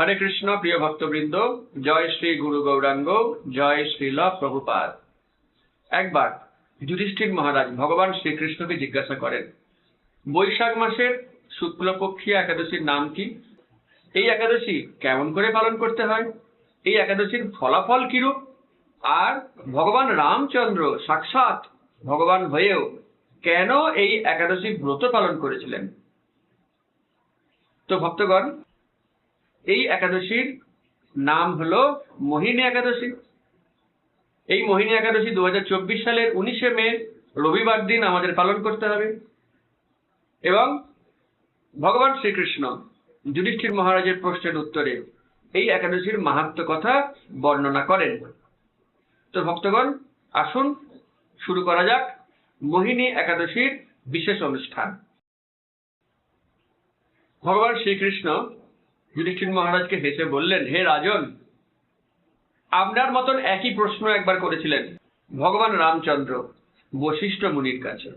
হরে কৃষ্ণ, প্রিয় ভক্তবৃন্দ, জয় শ্রী গুরু গৌরাঙ্গ, জয় শ্রীল প্রভুপাদ। একবার যুধিষ্ঠির মহারাজ ভগবান শ্রীকৃষ্ণকে জিজ্ঞাসা করেন, বৈশাখ মাসের শুক্লপক্ষী একাদশীর নাম কি? এই একাদশী কেমন করে পালন করতে হয়? এই একাদশীর ফলাফল কিরূপ? আর ভগবান রামচন্দ্র সাক্ষাৎ ভগবান হয়েও কেন এই একাদশী ব্রত পালন করেছিলেন? তো ভক্তগণ এই একাদশীর নাম হলো মোহিনী একাদশী। এই মোহিনী একাদশী দু হাজার চব্বিশ সালের উনিশে মে, রবিবার দিন আমাদের পালন করতে হবে। এবং ভগবান শ্রীকৃষ্ণ যুধিষ্ঠির মহারাজের প্রশ্নের উত্তরে এই একাদশীর মাহাত্ম কথা বর্ণনা করেন। তো ভক্তগণ, আসুন, শুরু করা যাক মোহিনী একাদশীর বিশেষ অনুষ্ঠান। ভগবান শ্রীকৃষ্ণ যুধিষ্ঠির মহারাজকে হেসে বললেন, হে রাজন, আপনার মতন একই প্রশ্ন একবার করেছিলেন। ভগবান রামচন্দ্র বশিষ্ঠ মুনির কাছে।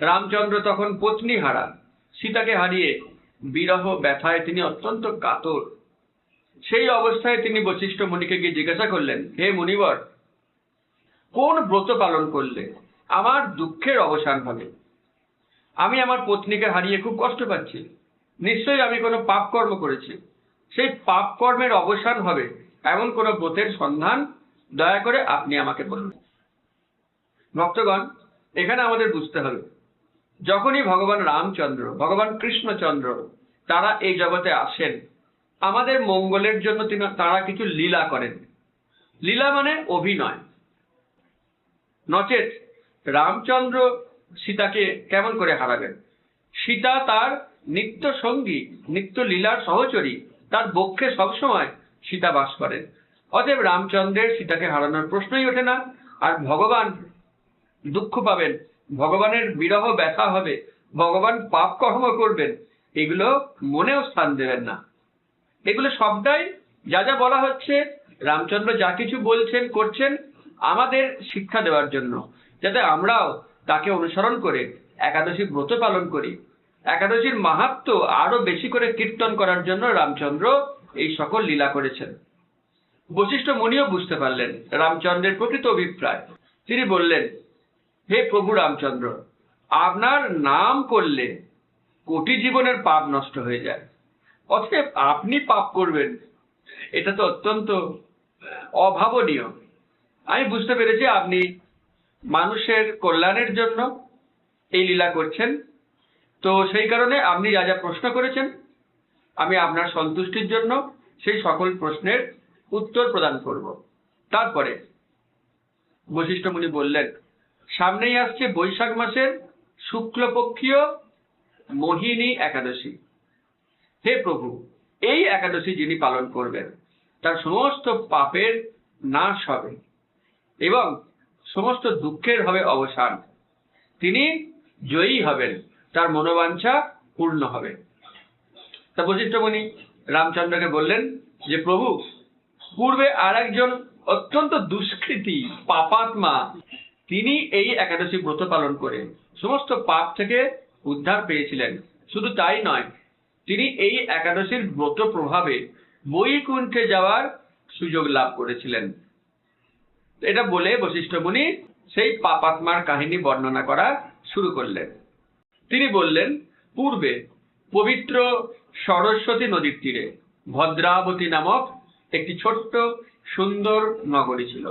রামচন্দ্র তখন পত্নী হারা। সীতাকে হারিয়ে বিরহ ব্যথায় তিনি অত্যন্ত কাতর। সেই অবস্থায় তিনি বশিষ্ঠ মুনিকে গিয়ে জিজ্ঞাসা করলেন, হে মুনিবর, কোন ব্রত পালন করলে আমার দুঃখের অবসান হবে? আমি আমার পত্নীকে হারিয়ে খুব কষ্ট পাচ্ছি। নিশ্চয়ই আমি কোনো পাপ কর্ম করেছি। সেই পাপ কর্মের অবসান হবে এমন কোনো ব্রতের সন্ধান? দয়া করে আপনি আমাকে বলুন। ভক্তগণ, এখানে আমাদের বুঝতে হবে, যখনই ভগবান রামচন্দ্র, ভগবান কৃষ্ণচন্দ্র, তারা এই জগতে আসেন, আমাদের মঙ্গলের জন্য তিনি তারা কিছু লীলা করেন। লীলা মানে অভিনয়। নচেত রামচন্দ্র সীতাকে কেমন করে হারাবেন? সীতা তার নিত্য সঙ্গী, নিত্য লীলার সহচরী, তার বক্ষে সবসময় সীতা বাস করেন অতএব রামচন্দ্রের সীতাকে হারানোর প্রশ্নই ওঠে না। আর ভগবান দুঃখ পাবেন, ভগবানের বিরহ ব্যথা হবে, ভগবান পাপ কর্ম করবেন, এগুলো মনেও স্থান দেবেন না। এগুলো সবটাই যা যা বলা হচ্ছে, রামচন্দ্র যা কিছু বলছেন, করছেন, আমাদের শিক্ষা দেওয়ার জন্য, যাতে আমরাও তাকে অনুসরণ করে একাদশী ব্রত পালন করি। একাদশীর মাহাত্ম আরও বেশি করে কীর্তন করার জন্য রামচন্দ্র এই সকল লীলা করেছেন। বশিষ্ঠ মুনিও বুঝতে পারলেন রামচন্দ্রের প্রকৃত অভিপ্রায়। তিনি বললেন, হে প্রভু রামচন্দ্র, আপনার নাম করলে কোটি জীবনের পাপ নষ্ট হয়ে যায়। অতএব আপনি পাপ করবেন। এটা তো অত্যন্ত অভাবনীয়। আমি বুঝতে পেরেছি আপনি মানুষের কল্যাণের জন্য এই লীলা করছেন। তো সেই কারণে আপনি যা যা প্রশ্ন করেছেন, আমি আপনার সন্তুষ্টির জন্য সেই সকল প্রশ্নের উত্তর প্রদান করব। তারপরে বশিষ্ঠ মুনি বললেন, সামনেই আসছে বৈশাখ মাসের শুক্লপক্ষীয় মোহিনী একাদশী। হে প্রভু, এই একাদশী যিনি পালন করবেন, তার সমস্ত পাপের নাশ হবে এবং সমস্ত দুঃখের হবে অবসান। তিনি জয়ী হবেন। তার মনোবাঞ্ছা পূর্ণ হবে। তা মুনি রামচন্দ্রকে বললেন যে, প্রভু, পূর্বে আর একজন অত্যন্ত দুষ্কৃতী পাপাত্মা, তিনি এই একাদশী ব্রত পালন করে সমস্ত পাপ থেকে উদ্ধার পেয়েছিলেন। শুধু তাই নয়, তিনি এই একাদশীর ব্রত প্রভাবে বৈকুণ্ঠে যাওয়ার সুযোগ লাভ করেছিলেন। এটা বলে বশিষ্ঠ মুনি সেই পাপাত্মার কাহিনী বর্ণনা করা শুরু করলেন। তিনি বললেন, পূর্বে পবিত্র সরস্বতী নদীর তীরে ভদ্রাবতী নামক একটি ছোট্ট সুন্দর নগরী ছিল।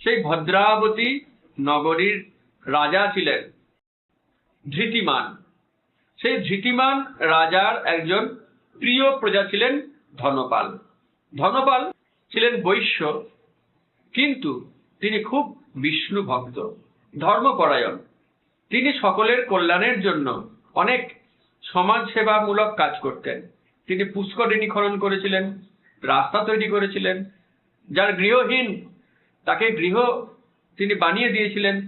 সেই ভদ্রাবতী নগরীর রাজা ছিলেন ধৃতিমান। সেই ধৃতিমান রাজার একজন প্রিয় প্রজা ছিলেন ধনপাল। ধনপাল ছিলেন বৈশ্য, কিন্তু তিনি খুব বিষ্ণু ভক্ত ধর্মপরায়ণ। তিনি সকলের কল্যাণের জন্য অনেক সমাজ সেবামূলক কাজ করতেন। তিনি পুষ্করিণী খনন করেছিলেন, রাস্তা তৈরি করেছিলেন, যার গৃহহীন, তাকে গৃহ তিনি বানিয়ে দিয়েছিলেন,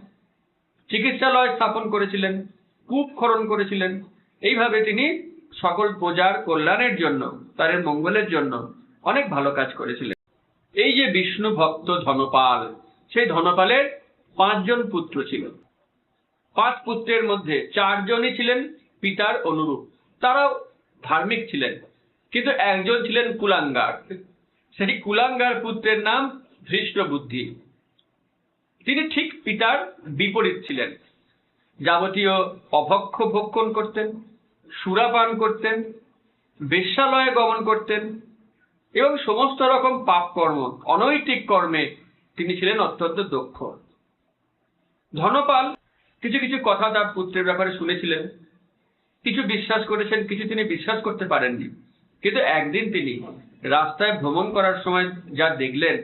চিকিৎসালয় স্থাপন করেছিলেন, কূপ খনন করেছিলেন। এইভাবে তিনি সকল প্রজার কল্যাণের জন্য, তাদের মঙ্গলের জন্য অনেক ভালো কাজ করেছিলেন। এই যে বিষ্ণু ভক্ত ধনপাল, সেই ধনপালের পাঁচজন পুত্র ছিল। পাঁচ পুত্রের মধ্যে চারজনই ছিলেন পিতার অনুরূপ। তারাও ধার্মিক ছিলেন, কিন্তু একজন ছিলেন কুলাঙ্গার। সেই কুলাঙ্গার পুত্রের নাম ধৃষ্ট বুদ্ধি তিনি ঠিক পিতার বিপরীত ছিলেন। যাবতীয় অভক্ষ ভক্ষণ করতেন সুরাপান করতেন, বেশ্যালয়ে গমন করতেন এবং সমস্ত রকম পাপ কর্ম অনৈতিক কর্মে তিনি ছিলেন অত্যন্ত দক্ষ। ধনপাল কিছু কিছু কথা তার পুত্রের ব্যাপারে শুনেছিলেন। কিছু বিশ্বাস করেছেন, কিছু তিনি বিশ্বাস করতে পারেননি। কিন্তু একদিন তিনি রাস্তায় ভ্রমণ করার সময় যা দেখলেন,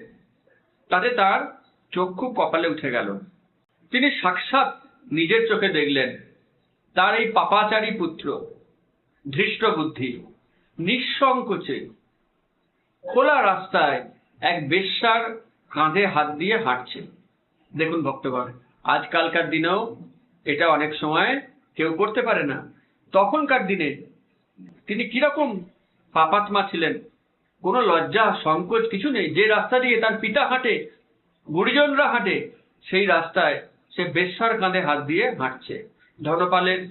তাতে তার চক্ষু কপালে উঠে গেল। তিনি সাক্ষাৎ নিজের চোখে দেখলেন, তার এই পাপাচারী পুত্র ধৃষ্ট বুদ্ধি নিঃসংকোচে খোলা রাস্তায় এক বেশ্যার কাঁধে হাত দিয়ে হাঁটছে। দেখুন ভক্তগণ, আজকালকার দিনেও এটা অনেক সময় কেউ করতে পারে না। তখনকার দিনে তিনি কীরকম পাপাত্মা ছিলেন, কোনো লজ্জা, সংকোচ কিছু নেই। যে রাস্তা দিয়ে তার পিতা হাঁটে, গুরুজনরা হাঁটে, সেই রাস্তায় সে বেশ্যার কাঁধে হাত দিয়ে হাঁটছে। ধনপালের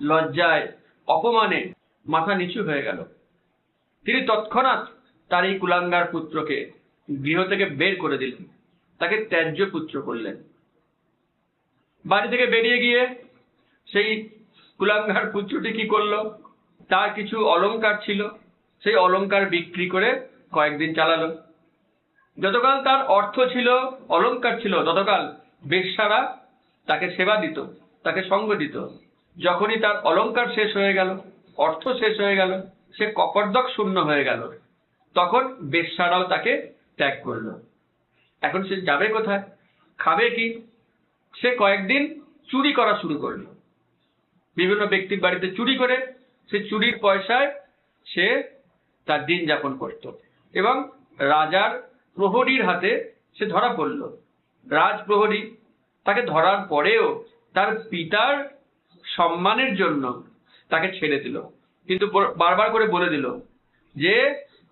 লজ্জায়, অপমানে মাথা নিচু হয়ে গেল। তিনি তৎক্ষণাৎ তার এই কুলাঙ্গার পুত্রকে গৃহ থেকে বের করে দিলেন। তাকে ত্যায্য পুত্র করলেন। বাড়ি থেকে বেরিয়ে গিয়ে সেই কুলাঙ্গার পুত্রটি কি করল? তার কিছু অলংকার ছিল। সেই অলংকার বিক্রি করে কয়েকদিন চালালো। যতকাল তার অর্থ ছিল, অলংকার ছিল, ততকাল বেশ্যারা তাকে সেবা দিত, তাকে সঙ্গ দিত। যখনই তার অলংকার শেষ হয়ে গেল, অর্থ শেষ হয়ে গেল, সে কপর্দক শূন্য হয়ে গেল। তখন বেশ্যারাও তাকে ত্যাগ করল। এখন সে যাবে কোথায়? খাবে কি? সে কয়েকদিন চুরি করা শুরু করল। বিভিন্ন ব্যক্তির বাড়িতে চুরি করে সে চুরির পয়সায় সে তার দিন যাপন করত এবং রাজার প্রহরীর হাতে সে ধরা পড়ল। রাজ প্রহরী তাকে ধরার পরেও তার পিতার সম্মানের জন্য তাকে ছেড়ে দিল। কিন্তু বারবার করে বলে দিল যে,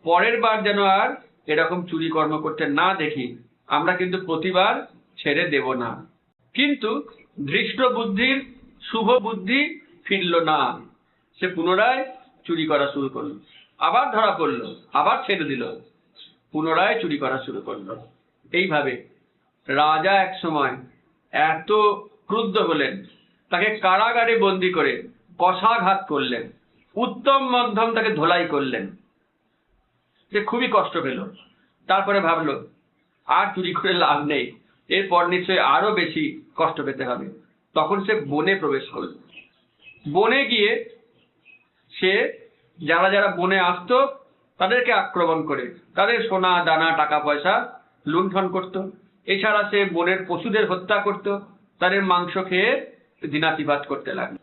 পরের বার যেন আর এরকম চুরি কর্ম করতে না দেখি, আমরা কিন্তু প্রতিবার ছেড়ে দেব না। কিন্তু ধৃষ্ট বুদ্ধির শুভ বুদ্ধি ফিরল না। সে পুনরায় চুরি করা শুরু করল। আবার ধরা পড়ল, আবার ছেড়ে দিল। পুনরায় চুরি করা শুরু করল। এইভাবে রাজা এক সময় এত ক্রুদ্ধ হলেন, তাকে কারাগারে বন্দি করে কষাঘাত করলেন, উত্তম মধ্যম তাকে ধোলাই করলেন। সে খুবই কষ্ট পেল। তারপরে ভাবলো, আর চুরি করে লাভ নেই। এরপর নিশ্চয়ই আরও বেশি কষ্ট পেতে হবে। তখন সে বনে প্রবেশ করল বনে গিয়ে সে যারা যারা বনে আসতো, তাদেরকে আক্রমণ করে। তাদের সোনা, দানা, টাকা, পয়সা লুণ্ঠন করত। এছাড়া সে বনের পশুদের হত্যা করত। তাদের মাংস খেয়ে দিনাতিপাত করতে লাগল।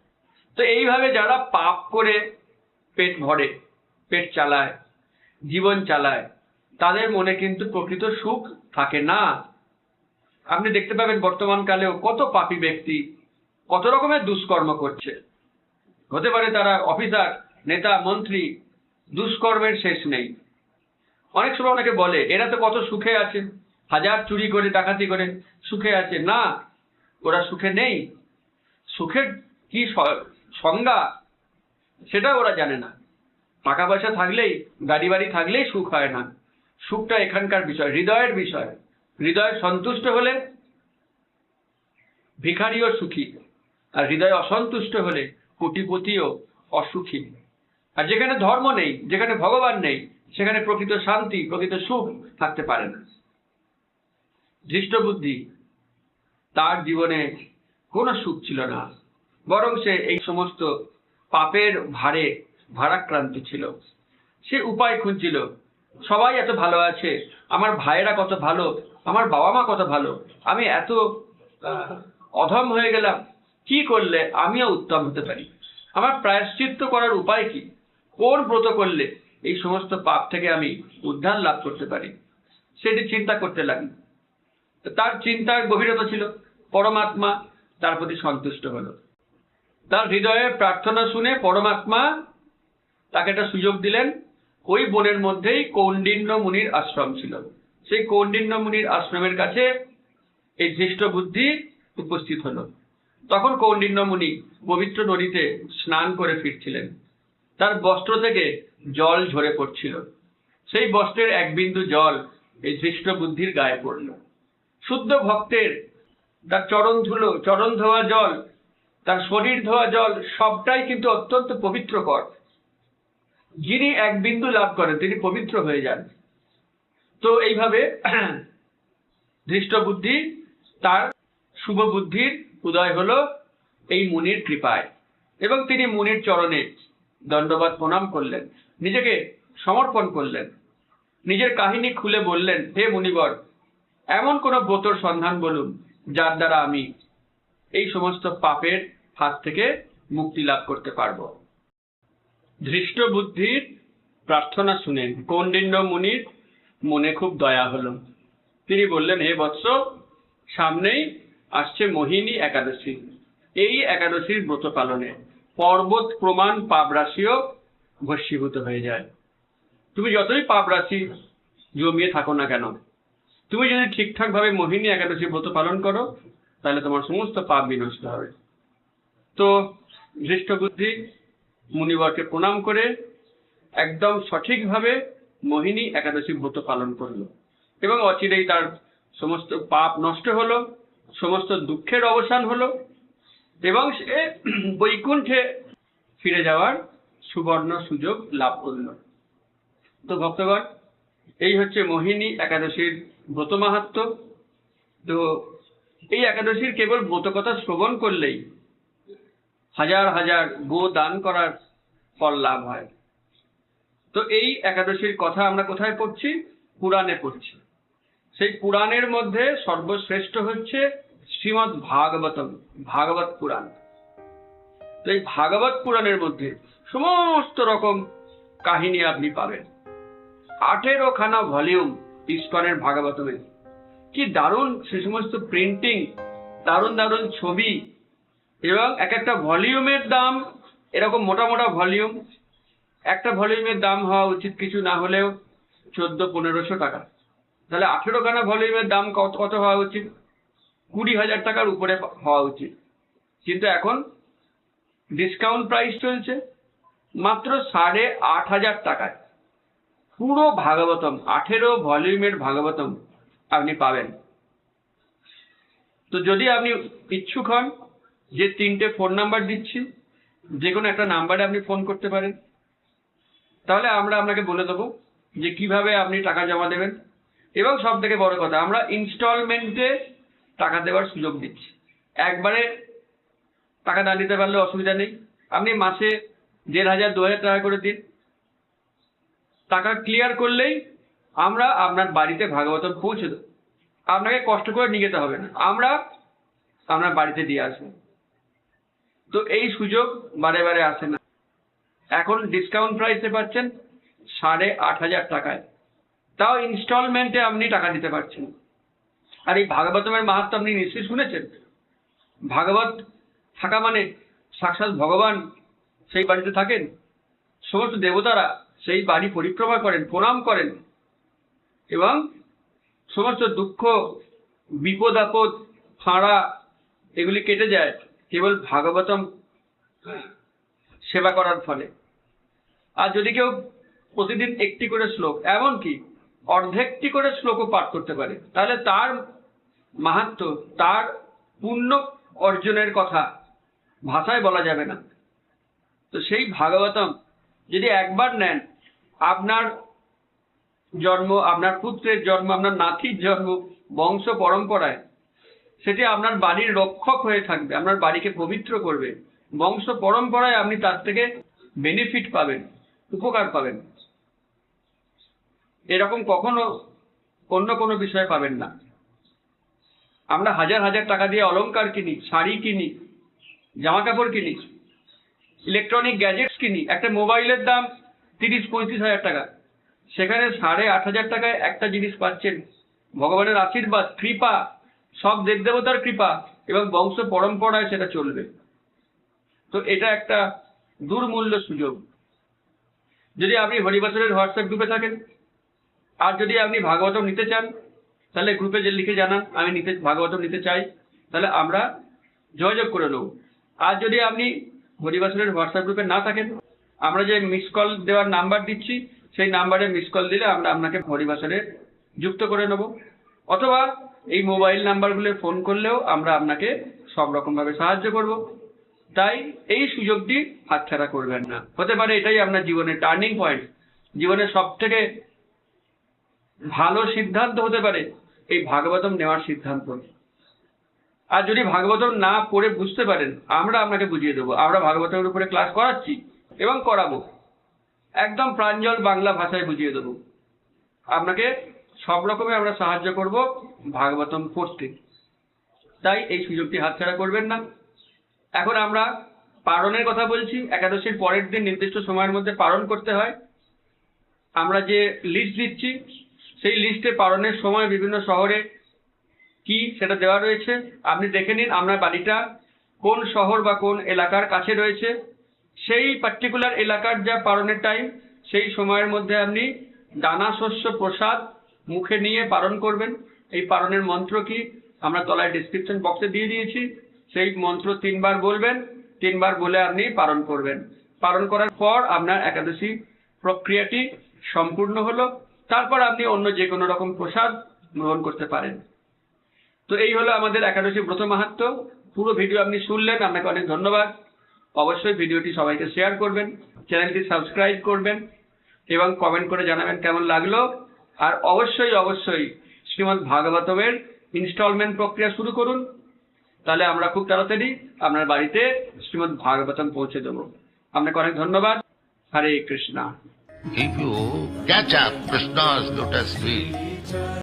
তো এইভাবে যারা পাপ করে পেট ভরে, পেট চালায়, জীবন চালায়, তাদের মনে কিন্তু প্রকৃত সুখ থাকে না। আপনি দেখতে পাবেন বর্তমান কালেও কত পাপী ব্যক্তি কত রকমের দুষ্কর্ম করছে। হতে পারে তারা অফিসার, নেতা, মন্ত্রী, দুষ্কর্মের শেষ নেই। অনেক সময় অনেকে বলে, এরা তো কত সুখে আছে, হাজার চুরি করে, ডাকাতি করে, সুখে আছে। না, ওরা সুখে নেই। সুখের কি সংজ্ঞা? সেটা ওরা জানে না। টাকা পয়সা থাকলেই, গাড়ি বাড়ি থাকলেই সুখ হয় না। সুখটা এখানকার বিষয়, হৃদয়ের বিষয়। হৃদয় সন্তুষ্ট হলে ভিখারিও সুখী, আর হৃদয় অসন্তুষ্ট হলে কোটিপতিও অসুখী। আর যেখানে ধর্ম নেই, যেখানে ভগবান নেই, সেখানে প্রকৃত শান্তি, প্রকৃত সুখ থাকতে পারে না। বুদ্ধি তার জীবনে কোনো সুখ ছিল না, বরং সে এই সমস্ত পাপের ভারে ভারাক্রান্ত ছিল। সে উপায় খুঁজছিল সবাই এত ভালো আছে, আমার ভাইয়েরা কত ভালো, আমার বাবা মা কত ভালো, আমি এত অধম হয়ে গেলাম, কি করলে আমিও উত্তম হতে পারি? আমার প্রায়শ্চিত্ত করার উপায় কি? কোন ব্রত করলে এই সমস্ত পাপ থেকে আমি উদ্ধার লাভ করতে পারি? সেটি চিন্তা করতে লাগি। তার চিন্তার গভীরতা ছিল, পরমাত্মা তার প্রতি সন্তুষ্ট হল। তার হৃদয়ে প্রার্থনা শুনে পরমাত্মা তাকে একটা সুযোগ দিলেন ওই বনের মধ্যেই কৌন্ডিন্য মুনির আশ্রম ছিল। সেই কৌন্ডিন্য মুনির আশ্রমের কাছে এই ধৃষ্ট বুদ্ধি উপস্থিত হলো। তখন কৌন্ডিন্য মুনি পবিত্র নদীতে স্নান করে ফিরছিলেন। তার বস্ত্র থেকে জল ঝরে পড়ছিল। সেই বস্ত্রের এক বিন্দু জল এই ধৃষ্ট বুদ্ধির গায়ে পড়ল। শুদ্ধ ভক্তের তার চরণ ধুলো, চরণ ধোয়া জল, তার শরীর ধোয়া জল সবটাই কিন্তু অত্যন্ত পবিত্রকর। যিনি এক বিন্দু লাভ করেন, তিনি পবিত্র হয়ে যান। তো এইভাবে ধৃষ্ট বুদ্ধি তার শুভ বুদ্ধির উদয় হলো এই মুনির কৃপায়। এবং তিনি মুনির চরণে দণ্ডবাদ প্রণাম করলেন, নিজেকে সমর্পণ করলেন, নিজের কাহিনী খুলে বললেন, হে মুনিবর, এমন কোন ব্রতর সন্ধান বলুন, যার দ্বারা আমি এই সমস্ত পাপের হাত থেকে মুক্তি লাভ করতে পারব। ধৃষ্ট বুদ্ধির প্রার্থনা শুনেন। কৌন্ডিন্য মুনির মনে খুব দয়া হলো। তিনি বললেন, হে বৎস, সামনেই আসছে মোহিনী একাদশী। এই একাদশীর ব্রত পালনে পর্বত প্রমাণ পাপ রাশিও ভস্মীভূত হয়ে যায়। তুমি যতই পাপ রাশি জমিয়ে থাকো না কেন, তুমি যদি ঠিকঠাক ভাবে মোহিনী একাদশী ব্রত পালন করো, তাহলে তোমার সমস্ত পাপ বিনষ্ট হবে। তো ধৃষ্ট বুদ্ধি মুনিবরকে প্রণাম করে একদম সঠিকভাবে মোহিনী একাদশী ব্রত পালন করল। এবং অচিরেই তার সমস্ত পাপ নষ্ট হলো, সমস্ত দুঃখের অবসান হলো এবং সে বৈকুণ্ঠে ফিরে যাওয়ার সুবর্ণ সুযোগ লাভ করল। তো ভক্তগণ, এই হচ্ছে মোহিনী একাদশীর ব্রত মাহাত্ম তো এই একাদশীর কেবল ব্রত কথা শ্রবণ করলেই হাজার হাজার গো দান করার ফল লাভ হয়। তো এই একাদশীর কথা আমরা কোথায় পড়ছি? পুরাণে পড়ছি। সেই পুরাণের মধ্যে সর্বশ্রেষ্ঠ হচ্ছে শ্রীমৎ ভাগবতম, ভাগবত পুরাণ। তো এই ভাগবত পুরাণের মধ্যে সমস্ত রকম কাহিনী আপনি পাবেন। আঠেরো খানা ভলিউম ইস্কনের ভাগবতমে কি দারুণ, সে সমস্ত প্রিন্টিং দারুণ দারুণ ছবি এবং এক একটা ভলিউমের দাম এরকম মোটা মোটা ভলিউম। একটা ভলিউমের দাম হওয়া উচিত কিছু না হলেও চোদ্দ পনেরোশো টাকা। তাহলে আঠেরো খানা ভলিউমের দাম কত কত হওয়া উচিত? কুড়ি হাজার টাকার উপরে হওয়া উচিত। কিন্তু এখন ডিসকাউন্ট প্রাইস চলছে মাত্র সাড়ে আট হাজার টাকায়। পুরো ভাগবতম, আঠেরো ভলিউমের ভাগবতম আপনি পাবেন। তো যদি আপনি ইচ্ছুক হন যে তিনটে ফোন নাম্বার দিচ্ছি, যে কোনো একটা নাম্বারে আপনি ফোন করতে পারেন। তাহলে আমরা আপনাকে বলে দেবো যে কীভাবে আপনি টাকা জমা দেবেন। এবং সব থেকে বড় কথা, আমরা ইনস্টলমেন্টে টাকা দেওয়ার সুযোগ দিচ্ছি। একবারে টাকা না দিতে পারলে অসুবিধা নেই। আপনি মাসে দেড় হাজার, দু হাজার টাকা করে দিন। টাকা ক্লিয়ার করলেই আমরা আপনার বাড়িতে ভাগবতম পৌঁছে দেবো। আপনাকে কষ্ট করে নিয়ে যেতে হবে না। আমরা আপনার বাড়িতে দিয়ে আসব। তো এই সুযোগ বারে বারে আসে না। এখন ডিসকাউন্ট প্রাইসে পাচ্ছেন সাড়ে আট হাজার টাকায়। তাও ইনস্টলমেন্টে আপনি টাকা দিতে পারছেন। আর এই ভাগবতমের মাহাত্ম আপনি নিশ্চয়ই শুনেছেন? ভাগবত থাকা মানে সাক্ষাৎ ভগবান সেই বাড়িতে থাকেন, সমস্ত দেবতারা সেই বাড়ি পরিক্রমা করেন, প্রণাম করেন এবং সমস্ত দুঃখ, বিপদ, আপদ, ফাঁড়া এগুলি কেটে যায়। কেবল ভাগবতম সেবা করার ফলে। আর যদি কেউ প্রতিদিন একটি করে শ্লোক, এমনকি অর্ধেকটি করে শ্লোকও পাঠ করতে পারে, তাহলে তার মাহাত্ম, তার পূর্ণ অর্জনের কথা ভাষায় বলা যাবে না। তো সেই ভাগবতম যদি একবার নেন, আপনার জন্ম, আপনার পুত্রের জন্ম, আপনার নাতির জন্ম, বংশ, পরম্পরায় সেটি আপনার বাড়ির রক্ষক হয়ে থাকবে, আপনার বাড়িকে পবিত্র করবে। বংশ পরম্পরায় আপনি তার থেকে বেনিফিট পাবেন, উপকার পাবেন। এরকম কখনো অন্য কোনো বিষয়ে পাবেন না। আমরা হাজার হাজার টাকা দিয়ে অলংকার কিনি, শাড়ি কিনি জামা কাপড় কিনি ইলেকট্রনিক গ্যাজেটস কিনি, একটা মোবাইলের দাম তিরিশ, পঁয়ত্রিশ হাজার টাকা। সেখানে সাড়ে আট হাজার টাকায় একটা জিনিস পাচ্ছেন, ভগবানের আশীর্বাদ, কৃপা সব দেবদেবতার কৃপা এবং বংশ পরম্পরায় সেটা চলবে। তো এটা একটা দুর্মূল্য সুযোগ। যদি আপনি হরিবাসরের হোয়াটসঅ্যাপ গ্রুপে থাকেন, আর যদি আপনি ভাগবতম নিতে চান, তাহলে গ্রুপে যে লিখে জানান, আমি নিতে, ভাগবতম নিতে চাই, তাহলে আমরা যোগাযোগ করে নেব। আর যদি আপনি হরিবাসরের হোয়াটসঅ্যাপ গ্রুপে না থাকেন, আমরা যে মিস কল দেওয়ার নাম্বার দিচ্ছি, সেই নাম্বারে মিস কল দিলে আমরা আপনাকে হরিবাসরে যুক্ত করে নেব। অথবা এই মোবাইল নাম্বারগুলো ফোন করলেও আমরা আপনাকে সব রকমভাবে সাহায্য করব। তাই এই সুযোগটি হাতছাড়া করবেন না। হতে পারে এটাই আপনার জীবনের টার্নিং পয়েন্ট। জীবনের সব থেকে ভালো সিদ্ধান্ত হতে পারে এই ভাগবতম নেওয়ার সিদ্ধান্ত। আর যদি ভাগবতম না পড়ে বুঝতে পারেন, আমরা আপনাকে বুঝিয়ে দেবো। আমরা ভাগবতমের উপরে ক্লাস করাচ্ছি এবং করাবো। একদম প্রাঞ্জল বাংলা ভাষায় বুঝিয়ে দেবো। আপনাকে সব রকমের আমরা সাহায্য করব ভাগবতম পড়তে। তাই এই সুযোগটি হাতছাড়া করবেন না। এখন আমরা পারণের কথা বলছি। একাদশীর পরের দিন নির্দিষ্ট সময়ের মধ্যে পালন করতে হয়। আমরা যে লিস্ট দিচ্ছি, সেই লিস্টে পালনের সময় বিভিন্ন শহরে কি সেটা দেওয়া রয়েছে। আপনি দেখে নিন আপনার বাড়িটা কোন শহর বা কোন এলাকার কাছে রয়েছে। সেই পার্টিকুলার এলাকার যা পালনের টাইম সেই সময়ের মধ্যে আপনি দানা শস্য প্রসাদ মুখে নিয়ে পালন করবেন। এই পালনের মন্ত্র কি? আমরা তলায় ডিসক্রিপশন বক্সে দিয়ে দিয়েছি। সেই মন্ত্র তিনবার বলবেন, তিনবার বলে আপনি পালন করবেন। পালন করার পর আপনার একাদশী প্রক্রিয়াটি সম্পূর্ণ হলো। তারপর আপনি অন্য যে কোনো রকম প্রসাদ গ্রহণ করতে পারেন। তো এই হলো আমাদের একাদশী ব্রত মাহাত্ম। পুরো ভিডিও আপনি শুনলেন, আপনাকে অনেক ধন্যবাদ। অবশ্যই ভিডিওটি সবাইকে শেয়ার করবেন চ্যানেলটি সাবস্ক্রাইব করবেন এবং কমেন্ট করে জানাবেন কেমন লাগল। আর অবশ্যই অবশ্যই শ্রীমদ ভাগবতমের ইনস্টলমেন্ট প্রক্রিয়া শুরু করুন। তাহলে আমরা খুব তাড়াতাড়ি আপনার বাড়িতে শ্রীমদ ভাগবতম পৌঁছে দেব। আপনাকে অনেক ধন্যবাদ। হরে কৃষ্ণা। If